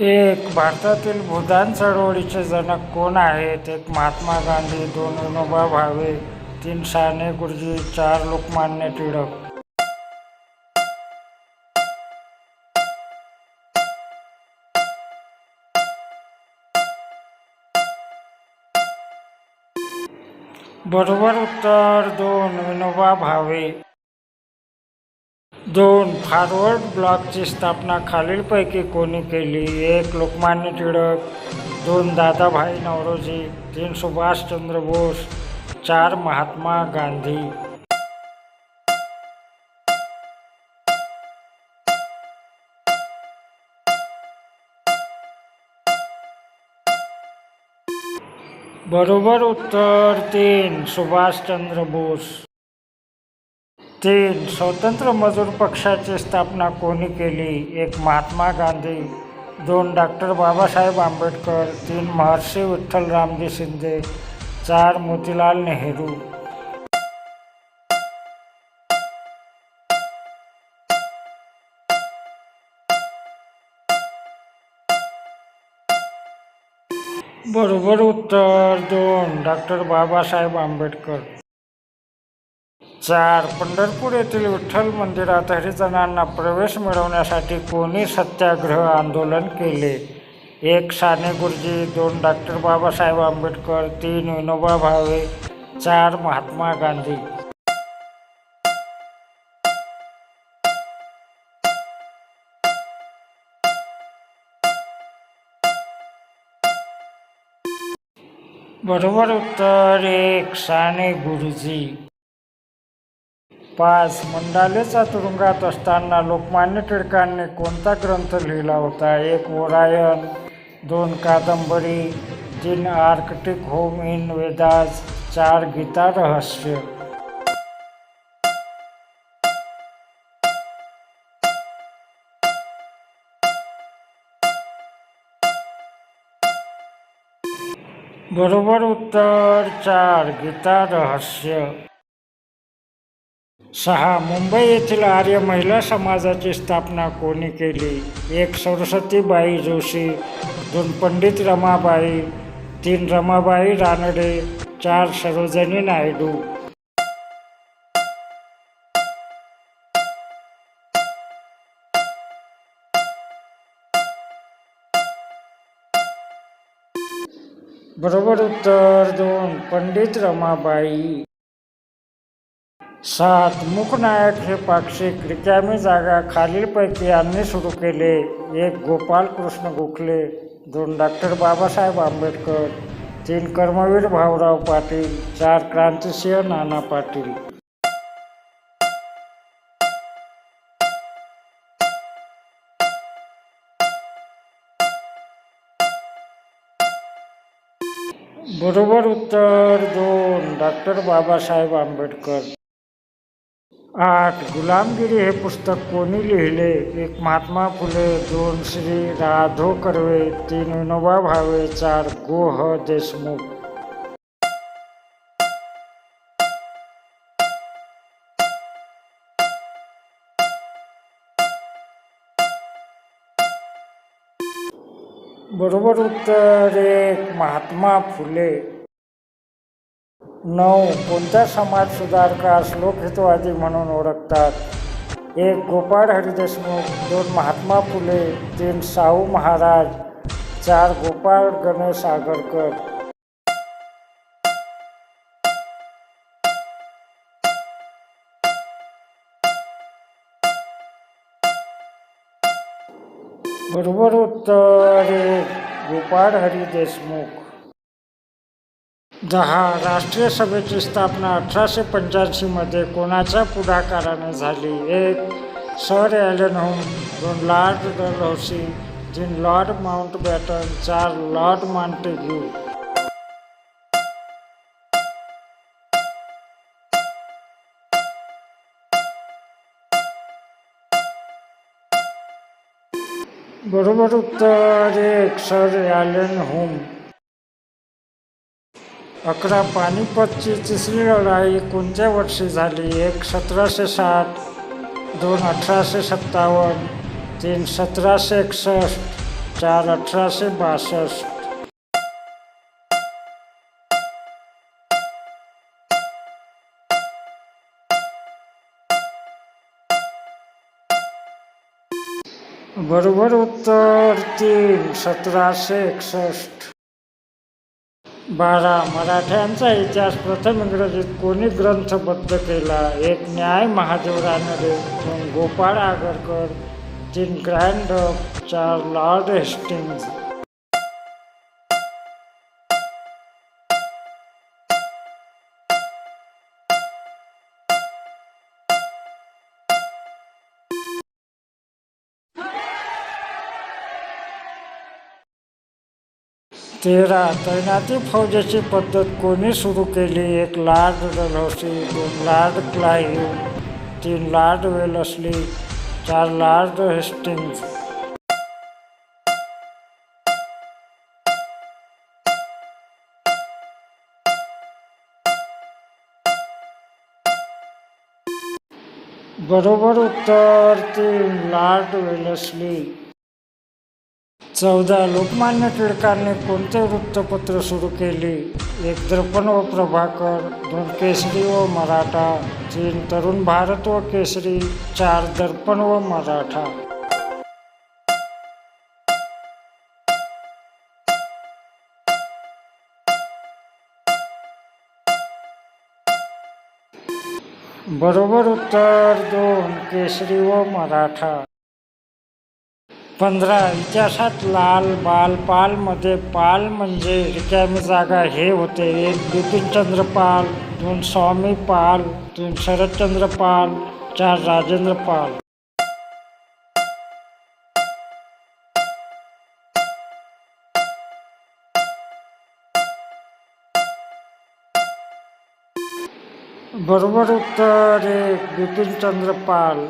एक भारतातील भूदान चळवळीचे जनक कोण आहेत? एक महात्मा गांधी दोन विनोबा भावे तीन साने गुरुजी चार लोकमान्य टिळक. बरोबर उत्तर दोन विनोबा भावे. दोन फॉरवर्ड ब्लॉकची स्थापना खालीलपैकी कोणी केली? एक लोकमान्य टिळक दोन दादाभाई नवरोजी तीन सुभाषचंद्र बोस चार महात्मा गांधी. बरोबर उत्तर तीन सुभाषचंद्र बोस. तीन स्वतंत्र मजूर पक्षाची स्थापना कोणी केली? एक महात्मा गांधी दोन डॉक्टर बाबासाहेब आंबेडकर तीन महर्षी विठ्ठल रामजी शिंदे चार मोतीलाल नेहरू. बरोबर उत्तर दोन डॉक्टर बाबासाहेब आंबेडकर. चार पंढरपूर येथील विठ्ठल मंदिरात हरिजनांना प्रवेश मिळवण्यासाठी कोणी सत्याग्रह आंदोलन केले? एक साने गुरुजी दोन डॉक्टर बाबासाहेब आंबेडकर तीन विनोबा भावे चार महात्मा गांधी. बरोबर उत्तर एक साने गुरुजी. पाच मंडालेचा तुरुंगात असताना लोकमान्य टिळकांनी कोणता ग्रंथ लिहिला होता? एक ओरायन दोन कादंबरी तीन आर्कटिक होम इन वेदास चार गीता रहस्य. बरोबर उत्तर चार गीता रहस्य. सहा मुंबई येथील आर्य महिला समाजाची स्थापना कोणी केली? एक सरस्वतीबाई जोशी दोन पंडित रमाबाई तीन रमाबाई रानडे चार सरोजनी नायडू. बरोबर उत्तर दोन पंडित रमाबाई. सात मुखनायक हे पाक्षिक रिकामी जागा खालीलपैकी यांनी सुरू केले. एक गोपाल कृष्ण गोखले दोन डॉक्टर बाबासाहेब आंबेडकर तीन कर्मवीर भाऊराव पाटील चार क्रांतिसिंह नाना पाटील. बरोबर उत्तर दोन डॉक्टर बाबासाहेब आंबेडकर. आठ. गुलामगिरी हे पुस्तक कोणी लिहिले? एक महात्मा फुले दोन श्री राधो कर्वे तीन विनोबा भावे चार गोह देशमुख. बरोबर उत्तर एक महात्मा फुले. नऊ कोणत्या समाज सुधारकास लोकहितवादी म्हणून ओळखतात? एक गोपाळ हरिदेशमुख दोन महात्मा फुले तीन शाहू महाराज चार गोपाळ गणेश आगरकर. बरोबर उत्तर गोपाळ हरी देशमुख दहा राष्ट्रीय सभेची स्थापना अठराशे पंच्याऐंशीमध्ये कोणाच्या पुढाकाराने झाली? एक सर ॲलन होम दोन लॉर्ड डलहौसी तीन लॉर्ड माउंट बॅटन चार लॉर्ड मॉन्टेग्यू. बरोबर उत्तर एक सर ॲलन होम. अकरा पानिपतची तिसरी लढाई कोणत्या वर्षी झाली? एक सतराशे साठ दोन अठराशे सत्तावन्न तीन सतराशे एकसष्ट चार अठराशे बासष्ट. बरोबर उत्तर तीन सतराशे एकसष्ट. बारा मराठ्यांचा इतिहास प्रथम इंग्रजीत कोणी ग्रंथबद्ध केला? एक न्याय महादेव रानडे दोन गोपाळ आगरकर तीन ग्रँड चार लॉर्ड हेस्टिंग्ज. तेरा तैनाती फौजेची पद्धत कोणी सुरू केली? एक लॉर्ड डलहौसी दोन लॉर्ड क्लाईव तीन वेल असली चार लॉर्ड हेस्टिंग्स बरोबर उत्तर तीन लॉर्ड वेलसली. चौदा लोकमान्य टिळकांनी कोणते वृत्तपत्र सुरू केले? एक दर्पण व प्रभाकर दोन केसरी व मराठा तीन तरुण भारत व केसरी चार दर्पण व मराठा. बरोबर उत्तर दोन केसरी व मराठा. पंधरा इतिहासात लाल बाल पालमध्ये पाल म्हणजे रिकामी जागा हे होते. एक बिपिनचंद्र पाल दोन स्वामी पाल दोन शरदचंद्र पाल चार राजेंद्र पाल. बरोबर उत्तर एक बिपिनचंद्र पाल.